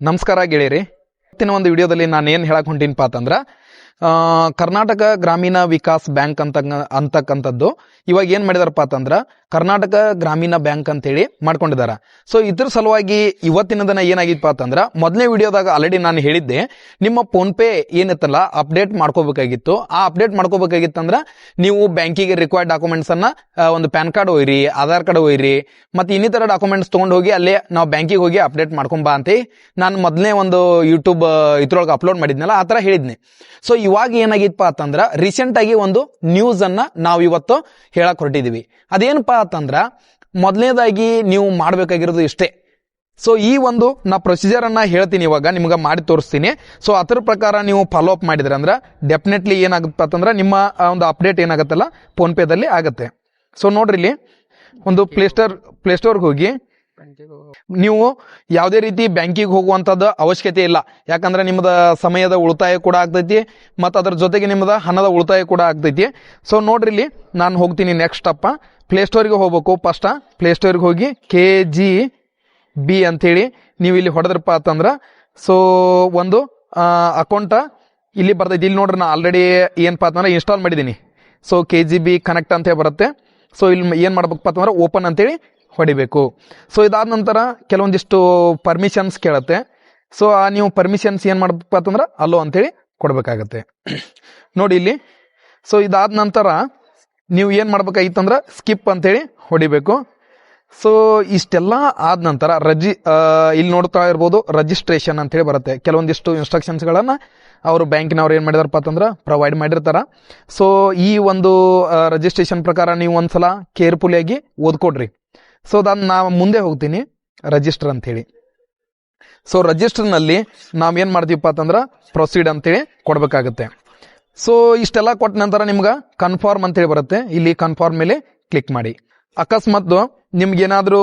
ನಮಸ್ಕಾರ ಗೆಳೆಯರಿ. ಇವತ್ತಿನ ಒಂದು ವಿಡಿಯೋದಲ್ಲಿ ನಾನು ಏನು ಹೇಳಕ್ ಹೊಂಟೀನಪ್ಪ ಅಂತಂದ್ರೆ ಕರ್ನಾಟಕ ಗ್ರಾಮೀಣ ವಿಕಾಸ್ ಬ್ಯಾಂಕ್ ಅಂತ ಅಂತಕ್ಕಂಥದ್ದು. ಇವಾಗ ಏನು ಮಾಡಿದಾರಪ್ಪ ಅಂತಂದ್ರ ಕರ್ನಾಟಕ ಗ್ರಾಮೀಣ ಬ್ಯಾಂಕ್ ಅಂತೇಳಿ ಮಾಡ್ಕೊಂಡಿದಾರ. ಸೊ ಇದ್ರ ಸಲುವಾಗಿ ಇವತ್ತಿನ ದಿನ ಏನಾಗಿತ್ತು ಅಂತಂದ್ರ ಮೊದಲನೇ ವಿಡಿಯೋದಾಗ ಆಲ್ರೆಡಿ ನಾನು ಹೇಳಿದ್ದೆ, ನಿಮ್ಮ ಫೋನ್ ಪೇ ಏನಿತ್ತಲ್ಲ, ಅಪ್ಡೇಟ್ ಮಾಡ್ಕೋಬೇಕಾಗಿತ್ತು. ಆ ಅಪ್ಡೇಟ್ ಮಾಡ್ಕೋಬೇಕಾಗಿತ್ತಂದ್ರ ನೀವು ಬ್ಯಾಂಕಿಗೆ ರಿಕ್ವೈರ್ಡ್ ಡಾಕ್ಯುಮೆಂಟ್ಸ್ ಅನ್ನ ಒಂದು ಪ್ಯಾನ್ ಕಾರ್ಡ್ ಒಯ್ರಿ, ಆಧಾರ್ ಕಾರ್ಡ್ ಒಯ್ರಿ, ಮತ್ತೆ ಇನ್ನಿತರ ಡಾಕ್ಯುಮೆಂಟ್ಸ್ ತಗೊಂಡು ಹೋಗಿ ಅಲ್ಲೇ ನಾವು ಬ್ಯಾಂಕಿಗೆ ಹೋಗಿ ಅಪ್ಡೇಟ್ ಮಾಡ್ಕೊಂಬಾ ಅಂತ ನಾನು ಮೊದಲನೇ ಒಂದು ಯೂಟ್ಯೂಬ್ ಇದ್ರೊಳಗೆ ಅಪ್ಲೋಡ್ ಮಾಡಿದ್ನಲ್ಲ, ಆ ತರ ಹೇಳಿದ್ನಿ. ಸೊ ಇವಾಗ ಏನಾಗಿತ್ತಪ್ಪ ಅಂತಂದ್ರ ರೀಸೆಂಟ್ ಆಗಿ ಒಂದು ನ್ಯೂಸ್ ಅನ್ನ ನಾವು ಇವತ್ತು ಹೇಳಕ್ ಹೊರಟಿದೀವಿ. ಅದೇನಪ್ಪಾ ಅಂತಂದ್ರ ಮೊದಲನೇದಾಗಿ ನೀವು ಮಾಡಬೇಕಾಗಿರೋದು ಇಷ್ಟೇ. ಸೊ ಈ ಒಂದು ನಾ ಪ್ರೊಸೀಜರ್ ಅನ್ನ ಹೇಳ್ತೀನಿ ಇವಾಗ, ನಿಮ್ಗೆ ಮಾಡಿ ತೋರಿಸ್ತೀನಿ. ಸೊ ಅದ್ರ ಪ್ರಕಾರ ನೀವು ಫಾಲೋ ಅಪ್ ಮಾಡಿದ್ರೆ ಅಂದ್ರೆ ಡೆಫಿನೆಟ್ಲಿ ಏನಾಗುತ್ತೆ ಅಂತಂದ್ರೆ ನಿಮ್ಮ ಒಂದು ಅಪ್ಡೇಟ್ ಏನಾಗುತ್ತಲ್ಲ ಫೋನ್ ಪೇದಲ್ಲಿ ಆಗುತ್ತೆ. ಸೊ ನೋಡ್ರಿ ಇಲ್ಲಿ, ಒಂದು ಪ್ಲೇಸ್ಟೋರ್ ಪ್ಲೇಸ್ಟೋರ್ಗೆ ಹೋಗಿ ನೀವು ಯಾವುದೇ ರೀತಿ ಬ್ಯಾಂಕಿಗೆ ಹೋಗುವಂಥದ್ದು ಅವಶ್ಯಕತೆ ಇಲ್ಲ. ಯಾಕಂದ್ರೆ ನಿಮ್ಮದ ಸಮಯದ ಉಳಿತಾಯ ಕೂಡ ಆಗ್ತೈತಿ, ಮತ್ತು ಅದ್ರ ಜೊತೆಗೆ ನಿಮ್ಮದ ಹಣದ ಉಳಿತಾಯ ಕೂಡ ಆಗ್ತೈತಿ. ಸೊ ನೋಡ್ರಿ ಇಲ್ಲಿ ನಾನು ಹೋಗ್ತೀನಿ ನೆಕ್ಸ್ಟ್ ಅಪ್ಪ. ಪ್ಲೇಸ್ಟೋರ್ಗೆ ಹೋಗ್ಬೇಕು. ಫಸ್ಟ್ ಪ್ಲೇಸ್ಟೋರಿಗೆ ಹೋಗಿ ಕೆ ಜಿ ಬಿ ಅಂಥೇಳಿ ನೀವು ಇಲ್ಲಿ ಹೊಡೆದ್ರಪ್ಪ ಅಂತಂದ್ರೆ ಸೊ ಒಂದು ಅಕೌಂಟ ಇಲ್ಲಿ ಬರ್ತೈತಿ. ಇಲ್ಲಿ ನೋಡ್ರಿ ನಾ ಆಲ್ರೆಡಿ ಏನಪ್ಪ ಅಂತಂದ್ರೆ ಇನ್ಸ್ಟಾಲ್ ಮಾಡಿದ್ದೀನಿ. So K G B connect ಅಂತ ಬರುತ್ತೆ. ಸೊ ಇಲ್ಲಿ ಏನು ಮಾಡ್ಬೇಕಪ್ಪ ಅಂತಂದ್ರೆ ಓಪನ್ ಅಂತೇಳಿ ಹೊಡಿಬೇಕು. ಸೊ ಇದಾದ ನಂತರ ಕೆಲವೊಂದಿಷ್ಟು ಪರ್ಮಿಷನ್ಸ್ ಕೇಳುತ್ತೆ. ಸೊ ಆ ನೀವು ಪರ್ಮಿಷನ್ಸ್ ಏನು ಮಾಡ್ಬೇಕಪ್ಪ ಅಂತಂದ್ರೆ ಅಲ್ಲೋ ಅಂತೇಳಿ ಕೊಡಬೇಕಾಗತ್ತೆ. ನೋಡಿ ಇಲ್ಲಿ. ಸೊ ಇದಾದ ನಂತರ ನೀವು ಏನು ಮಾಡ್ಬೇಕಾಗಿತ್ತಂದ್ರೆ ಸ್ಕಿಪ್ ಅಂತೇಳಿ ಹೊಡಿಬೇಕು. ಸೊ ಇಷ್ಟೆಲ್ಲ ಆದ ನಂತರ ರಜಿ ಇಲ್ಲಿ ನೋಡ್ತಾ ಇರ್ಬೋದು ರಿಜಿಸ್ಟ್ರೇಷನ್ ಅಂತೇಳಿ ಬರುತ್ತೆ. ಕೆಲವೊಂದಿಷ್ಟು ಇನ್ಸ್ಟ್ರಕ್ಷನ್ಸ್ಗಳನ್ನ ಅವರು ಬ್ಯಾಂಕಿನವ್ರು ಏನು ಮಾಡಿದಾರಪ್ಪ ಅಂತಂದ್ರೆ ಪ್ರೊವೈಡ್ ಮಾಡಿರ್ತಾರೆ. ಸೊ ಈ ಒಂದು ರಜಿಸ್ಟ್ರೇಷನ್ ಪ್ರಕಾರ ನೀವು ಒಂದ್ಸಲ ಕೇರ್ಫುಲಿಯಾಗಿ ಓದ್ಕೊಡ್ರಿ. ಸೊ ಅದನ್ನು ನಾವು ಮುಂದೆ ಹೋಗ್ತೀನಿ ರಜಿಸ್ಟರ್ ಅಂಥೇಳಿ. ಸೊ ರಜಿಸ್ಟರ್ನಲ್ಲಿ ನಾವೇನು ಮಾಡ್ತೀವಪ್ಪ ಅಂತಂದ್ರೆ ಪ್ರೊಸೀಡ್ ಅಂತೇಳಿ ಕೊಡಬೇಕಾಗುತ್ತೆ. ಸೊ ಇಷ್ಟೆಲ್ಲ ಕೊಟ್ಟ ನಂತರ ನಿಮ್ಗೆ ಕನ್ಫರ್ಮ್ ಅಂತೇಳಿ ಬರುತ್ತೆ. ಇಲ್ಲಿ ಕನ್ಫರ್ಮ್ ಮೇಲೆ ಕ್ಲಿಕ್ ಮಾಡಿ. ಅಕಸ್ಮಾತ್ ನಿಮ್ಗೇನಾದರೂ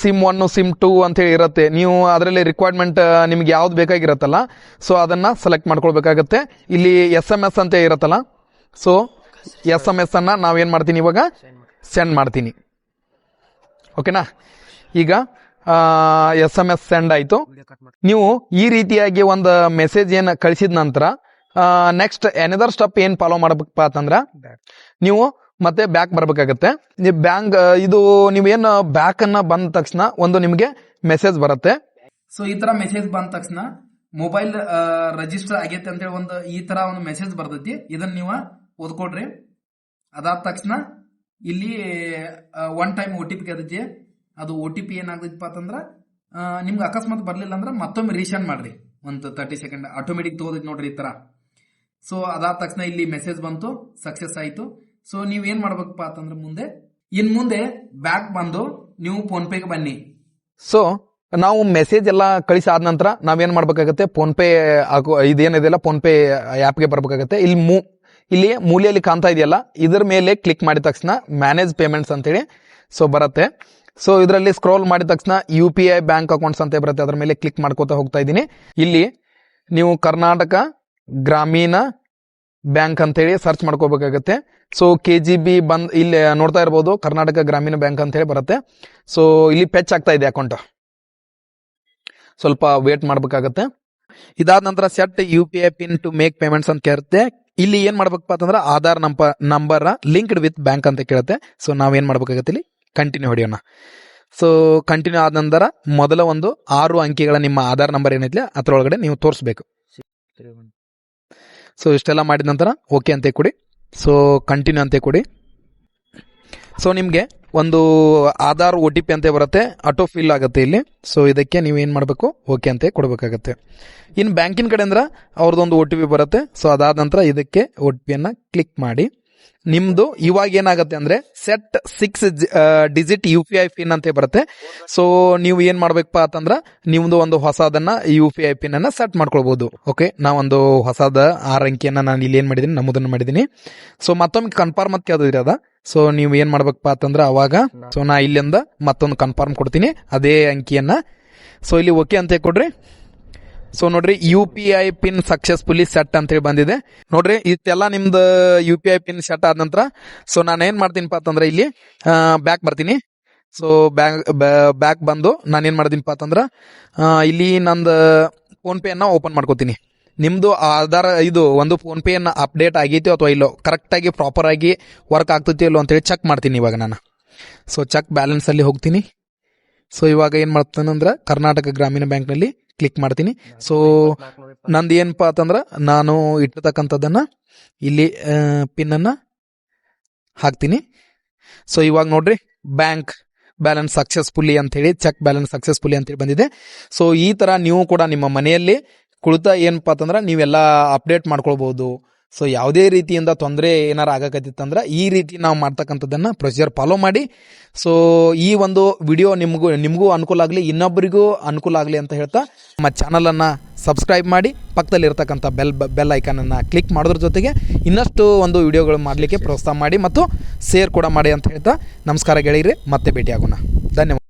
ಸಿಮ್ ಒನ್ ಸಿಮ್ ಟೂ ಅಂತೇಳಿ ಇರುತ್ತೆ, ನೀವು ಅದರಲ್ಲಿ ರಿಕ್ವೈರ್ಮೆಂಟ್ ನಿಮ್ಗೆ ಯಾವ್ದು ಬೇಕಾಗಿರತ್ತಲ್ಲ ಸೊ ಅದನ್ನ ಸೆಲೆಕ್ಟ್ ಮಾಡ್ಕೊಳ್ಬೇಕಾಗತ್ತೆ. ಇಲ್ಲಿ ಎಸ್ ಎಂ ಎಸ್ ಅಂತ ಇರತ್ತಲ್ಲ ಸೊ ಎಸ್ ಎಂ ಎಸ್ ಅನ್ನ ನಾವೇನ್ ಮಾಡ್ತೀನಿ ಇವಾಗ ಸೆಂಡ್ ಮಾಡ್ತೀನಿ. ಓಕೆನಾ? ಈಗ ಎಸ್ ಎಂ ಎಸ್ ಸೆಂಡ್ ಆಯ್ತು. ನೀವು ಈ ರೀತಿಯಾಗಿ ಒಂದು ಮೆಸೇಜ್ ಏನು ಕಳಿಸಿದ ನಂತರ ನೆಕ್ಸ್ಟ್ ಎನದರ್ ಸ್ಟೆಪ್ ಏನು ಫಾಲೋ ಮಾಡ್ಬೇಕಪ್ಪ ಅಂತಂದ್ರೆ ನೀವು ಮತ್ತೆ ಬ್ಯಾಕ್ ಬರಬೇಕಾಗತ್ತೆ. ನೀವು ಬ್ಯಾಂಕ್ ಇದು ನೀವೇನು ಬ್ಯಾಕ್ ಅನ್ನ ಬಂದ ತಕ್ಷಣ ಒಂದು ನಿಮಗೆ ಮೆಸೇಜ್ ಬರುತ್ತೆ. ಸೊ ಈ ತರ ಮೆಸೇಜ್ ಬಂದ ತಕ್ಷಣ ಮೊಬೈಲ್ ರಿಜಿಸ್ಟರ್ ಆಗೈತೆ ಅಂತೇಳಿ ಒಂದು ಈ ತರ ಒಂದು ಮೆಸೇಜ್ ಬರ್ತೈತಿ. ಇದನ್ನ ನೀವು ಓದ್ಕೊಡ್ರಿ. ಅದಾದ ತಕ್ಷಣ ಇಲ್ಲಿ one time O T P ಕೇಳ್ತೈತಿ ಅದು ಒ ಟಿ ಪಿ ಏನಾಗ್ತೈತಪ್ಪ ಅಂತಂದ್ರೆ ನಿಮ್ಗೆ ಅಕಸ್ಮಾತ್ ಬರಲಿಲ್ಲ ಅಂದ್ರೆ ಮತ್ತೊಮ್ಮೆ ರೀಸೆಂಡ್ ಮಾಡ್ರಿ. ಒಂದು ತರ್ಟಿ ಸೆಕೆಂಡ್ ಆಟೋಮೆಟಿಕ್ ತಗೋದೈತಿ ನೋಡ್ರಿ ಈ ತರ. ಸೊ ಅದಾದ ತಕ್ಷಣ ಇಲ್ಲಿ ಮೆಸೇಜ್ ಬಂತು ಸಕ್ಸಸ್ ಆಯ್ತು. ಸೊ ನೀವು ಏನು ಮಾಡ್ಬೇಕಪ್ಪ ಅಂತಂದ್ರೆ ಮುಂದೆ, ಇನ್ ಮುಂದೆ ಬ್ಯಾಕ್ ಬಂದು ನೀವು ಫೋನ್ ಪೇಗೆ ಬನ್ನಿ. ಸೊ ನಾವು ಮೆಸೇಜ್ ಎಲ್ಲ ಕಳಿಸಾದ ನಂತರ ನಾವೇನ್ ಮಾಡ್ಬೇಕಾಗತ್ತೆ? ಫೋನ್ ಪೇ ಇದೇನಿದೆಲ್ಲ ಫೋನ್ ಪೇ ಆ್ಯಪ್ಗೆ ಬರ್ಬೇಕಾಗತ್ತೆ. ಇಲ್ಲಿ ಮೂ ಇಲ್ಲಿ ಮೂಲೆಯಲ್ಲಿ ಕಾಣ್ತಾ ಇದೆಯಲ್ಲ, ಇದ್ರ ಮೇಲೆ ಕ್ಲಿಕ್ ಮಾಡಿದ ತಕ್ಷಣ ಮ್ಯಾನೇಜ್ ಪೇಮೆಂಟ್ಸ್ ಅಂತೇಳಿ ಸೊ ಬರುತ್ತೆ. ಸೊ ಇದರಲ್ಲಿ ಸ್ಕ್ರೋಲ್ ಮಾಡಿದ ತಕ್ಷಣ U P I bank accounts ಅಂತ ಬರುತ್ತೆ, ಅದರ ಮೇಲೆ ಕ್ಲಿಕ್ ಮಾಡ್ಕೋತಾ ಹೋಗ್ತಾ ಇದ್ದೀನಿ. ಇಲ್ಲಿ ನೀವು ಕರ್ನಾಟಕ ಗ್ರಾಮೀಣ ಬ್ಯಾಂಕ್ ಅಂತೇಳಿ ಸರ್ಚ್ ಮಾಡ್ಕೋಬೇಕಾಗತ್ತೆ. ಸೊ ಕೆ ಜಿ ಬಿ ಬಂದ್, ಇಲ್ಲಿ ನೋಡ್ತಾ ಇರ್ಬೋದು, ಕರ್ನಾಟಕ ಗ್ರಾಮೀಣ ಬ್ಯಾಂಕ್ ಅಂತೇಳಿ ಬರುತ್ತೆ. ಸೊ ಇಲ್ಲಿ ಪೆಚ್ ಆಗ್ತಾ ಇದೆ ಅಕೌಂಟ್ ಸ್ವಲ್ಪ ವೇಟ್ ಮಾಡ್ಬೇಕಾಗತ್ತೆ. ಇದಾದ ನಂತರ set U P I pin to make payments ಅಂತ ಕೇಳುತ್ತೆ. ಇಲ್ಲಿ ಏನ್ ಮಾಡ್ಬೇಕಪ್ಪ ಅಂತಂದ್ರೆ Aadhaar number number linked with bank ಅಂತ ಕೇಳುತ್ತೆ. ಸೊ ನಾವೇನ್ ಮಾಡ್ಬೇಕಾಗತ್ತೆ ಇಲ್ಲಿ? ಕಂಟಿನ್ಯೂ ಹೊಡೆಯೋಣ. ಸೊ ಕಂಟಿನ್ಯೂ ಆದ ನಂತರ ಮೊದಲ ಒಂದು ಆರು ಅಂಕಿಗಳ ನಿಮ್ಮ ಆಧಾರ್ ನಂಬರ್ ಏನೈತಿ ಅದ್ರೊಳಗಡೆ ನೀವು ತೋರಿಸ್ಬೇಕು. ಸೊ ಇಷ್ಟೆಲ್ಲ ಮಾಡಿದ ನಂತರ ಓಕೆ ಅಂತ ಕೊಡಿ. ಸೊ ಕಂಟಿನ್ಯೂ ಅಂತ ಕೊಡಿ. ಸೊ ನಿಮಗೆ ಒಂದು ಆಧಾರ್ ಒ ಟಿ ಪಿ ಅಂತ ಬರುತ್ತೆ. ಆಟೋ ಫಿಲ್ ಆಗುತ್ತೆ ಇಲ್ಲಿ. ಸೊ ಇದಕ್ಕೆ ನೀವು ಏನು ಮಾಡಬೇಕು? ಓಕೆ ಅಂತ ಕೊಡಬೇಕಾಗತ್ತೆ. ಇನ್ನು ಬ್ಯಾಂಕಿನ ಕಡೆ ಅಂದ್ರೆ ಅವ್ರದ್ದೊಂದು ಒ ಟಿ ಪಿ ಬರುತ್ತೆ. ಸೊ ಅದಾದ ನಂತರ ಇದಕ್ಕೆ ಒ ಟಿ ಪಿಯನ್ನು ಕ್ಲಿಕ್ ಮಾಡಿ. ನಿಮ್ದು ಇವಾಗ ಏನಾಗುತ್ತೆ ಅಂದ್ರೆ set six digit U P I pin ಅಂತ ಬರುತ್ತೆ. ಸೊ ನೀವು ಏನ್ ಮಾಡ್ಬೇಕಪ್ಪ ಅಂತಂದ್ರ ನಿಮ್ದು ಒಂದು ಹೊಸದನ್ನ ಯು ಪಿ ಐ ಪಿನ್ ಅನ್ನ ಸೆಟ್ ಮಾಡ್ಕೊಳ್ಬಹುದು ಓಕೆ ನಾವೊಂದು ಹೊಸದ ಆರ್ ಅಂಕಿಯನ್ನ ನಾನು ಇಲ್ಲಿ ಏನ್ ಮಾಡಿದೀನಿ? ನಮೂದನ್ನ ಮಾಡಿದೀನಿ. ಸೊ ಮತ್ತೊಮ್ಮೆ ಕನ್ಫರ್ಮ್ ಅಂತ ಕೇಳಿದ್ರಿ ಅದ ಸೊ ನೀವು ಏನ್ ಮಾಡ್ಬೇಕಪ್ಪ ಅಂತಂದ್ರೆ ಅವಾಗ ಸೊ ನಾ ಇಲ್ಲಿಂದ ಮತ್ತೊಂದು ಕನ್ಫರ್ಮ್ ಕೊಡ್ತೀನಿ ಅದೇ ಅಂಕಿಯನ್ನ. ಸೊ ಇಲ್ಲಿ ಓಕೆ ಅಂತ ಕೊಡ್ರಿ ಸೊ ನೋಡ್ರಿ U P I pin successfully set ಅಂತ ಹೇಳಿ ಬಂದಿದೆ. ನೋಡ್ರಿ ಇಷ್ಟೆಲ್ಲ ನಿಮ್ದು U P I pin set ಆದ ನಂತರ ಸೊ ನಾನು ಏನ್ ಮಾಡ್ತೀನಿಪ್ಪ ಅಂತಂದ್ರೆ ಇಲ್ಲಿ ಬ್ಯಾಕ್ ಬರ್ತೀನಿ. ಸೊ ಬ್ಯಾಂಕ್ ಬ್ಯಾಕ್ ಬಂದು ನಾನೇನು ಮಾಡಿದೀನಿಪ್ಪ ಅಂತಂದ್ರೆ ಇಲ್ಲಿ ನಂದು ಅನ್ನ ಓಪನ್ ಮಾಡ್ಕೋತೀನಿ. ನಿಮ್ಮದು ಆಧಾರ್ ಇದು ಒಂದು ಫೋನ್ಪೇಯನ್ನು ಅಪ್ಡೇಟ್ ಆಗೈತೋ ಅಥವಾ ಇಲ್ಲೋ ಕರೆಕ್ಟಾಗಿ ಪ್ರಾಪರಾಗಿ ವರ್ಕ್ ಆಗ್ತೈತಿ ಇಲ್ಲೋ ಅಂತೇಳಿ ಚೆಕ್ ಮಾಡ್ತೀನಿ ಇವಾಗ ನಾನು. ಸೊ ಚೆಕ್ ಬ್ಯಾಲೆನ್ಸ್ ಅಲ್ಲಿ ಹೋಗ್ತೀನಿ. ಸೊ ಇವಾಗ ಏನು ಮಾಡ್ತಾನಂದ್ರೆ ಕರ್ನಾಟಕ ಗ್ರಾಮೀಣ ಬ್ಯಾಂಕ್ನಲ್ಲಿ ಕ್ಲಿಕ್ ಮಾಡ್ತೀನಿ. ಸೊ ನಂದು ಏನಪ್ಪ ಅಂತಂದ್ರೆ ನಾನು ಇಟ್ಟಿರ್ತಕ್ಕಂಥದ್ದನ್ನು ಇಲ್ಲಿ ಪಿನ್ನನ್ನು ಹಾಕ್ತೀನಿ. ಸೊ ಇವಾಗ ನೋಡ್ರಿ ಬ್ಯಾಂಕ್ ಬ್ಯಾಲೆನ್ಸ್ ಸಕ್ಸಸ್ಫುಲ್ಲಿ ಅಂತೇಳಿ ಚೆಕ್ ಬ್ಯಾಲೆನ್ಸ್ ಸಕ್ಸಸ್ಫುಲ್ಲಿ ಅಂತೇಳಿ ಬಂದಿದೆ. ಸೊ ಈ ತರ ನೀವು ಕೂಡ ನಿಮ್ಮ ಮನೆಯಲ್ಲಿ ಕುಳಿತ ಏನಪ್ಪ ಅಂತಂದ್ರೆ ನೀವೆಲ್ಲ ಅಪ್ಡೇಟ್ ಮಾಡ್ಕೊಳ್ಬೋದು. ಸೊ ಯಾವುದೇ ರೀತಿಯಿಂದ ತೊಂದರೆ ಏನಾರು ಆಗಕತ್ತಿತ್ತಂದ್ರೆ ಈ ರೀತಿ ನಾವು ಮಾಡ್ತಕ್ಕಂಥದ್ದನ್ನು ಪ್ರೊಸೀಜರ್ ಫಾಲೋ ಮಾಡಿ. ಸೊ ಈ ಒಂದು ವಿಡಿಯೋ ನಿಮಗೂ ನಿಮಗೂ ಅನುಕೂಲ ಆಗಲಿ ಇನ್ನೊಬ್ಬರಿಗೂ ಅನುಕೂಲ ಆಗಲಿ ಅಂತ ಹೇಳ್ತಾ ನಮ್ಮ ಚಾನಲನ್ನು ಸಬ್ಸ್ಕ್ರೈಬ್ ಮಾಡಿ ಪಕ್ಕದಲ್ಲಿರ್ತಕ್ಕಂಥ ಬೆಲ್ ಬೆಲ್ ಐಕಾನನ್ನು ಕ್ಲಿಕ್ ಮಾಡೋದ್ರ ಜೊತೆಗೆ ಇನ್ನಷ್ಟು ಒಂದು ವಿಡಿಯೋಗಳು ಮಾಡಲಿಕ್ಕೆ ಪ್ರೋತ್ಸಾಹ ಮಾಡಿ ಮತ್ತು ಶೇರ್ ಕೂಡ ಮಾಡಿ ಅಂತ ಹೇಳ್ತಾ ನಮಸ್ಕಾರ ಗೆಳೆಯರಿ, ಮತ್ತೆ ಭೇಟಿಯಾಗೋಣ. ಧನ್ಯವಾದ.